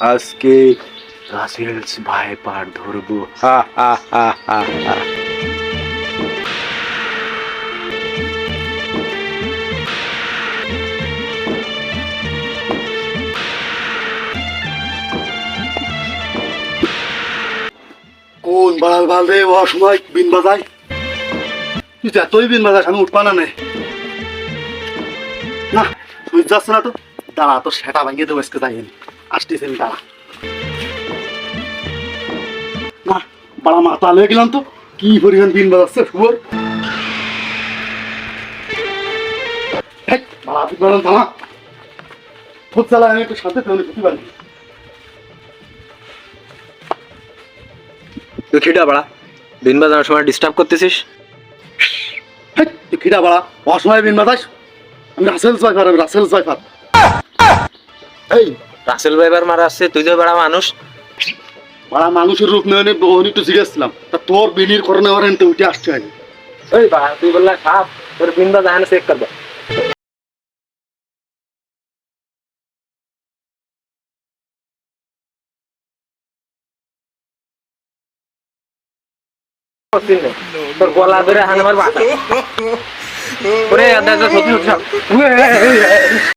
আজকে Russell's viper ধরবো। কোন বাড়াল বাল রে ও সময় বিন বাজাই? তুই যতই বিন বাজাস, আমি উঠবা না নে। না, তুই যাচ্ছে না তো। দাঁড়া তো সেটা ভাঙিয়ে দেবো, আজকে যাই আসতেছেন দাঁড়া না বাড়া মাথা লয়ে গেলাম তো। কি পরিমাণ বিন বাজাচ্ছে শুভর বাড়া বিন বাজান থামা। ফুট চালা আমি একটু শান্তি তেমনি বুঝতে পারি তুই খিটা বাড়া দিন বাজানোর সময় ডিস্টার্ব করতেছিস? তুই খিদা বাড়া অসময় বিন বাজাস। আমি রাসেলস ভাইফার আমি রাসেলস ভাইফার এই রাসেল ভাইবার মারা আসছে তুই তো বাড়া মানুষ। বাড়া মানুষের রূপ নেওয়া নিয়ে বহু একটু জিজ্ঞেসছিলাম। তা তোর বিনির করোনা ওরেন তো উঠে আসছে আমি ওই বাড়া তুই বললা খাপ তোর দিন বাজানো চেক করব। তোর গলা ধরে হান আমার ওরে আদা সত্যি সত্যি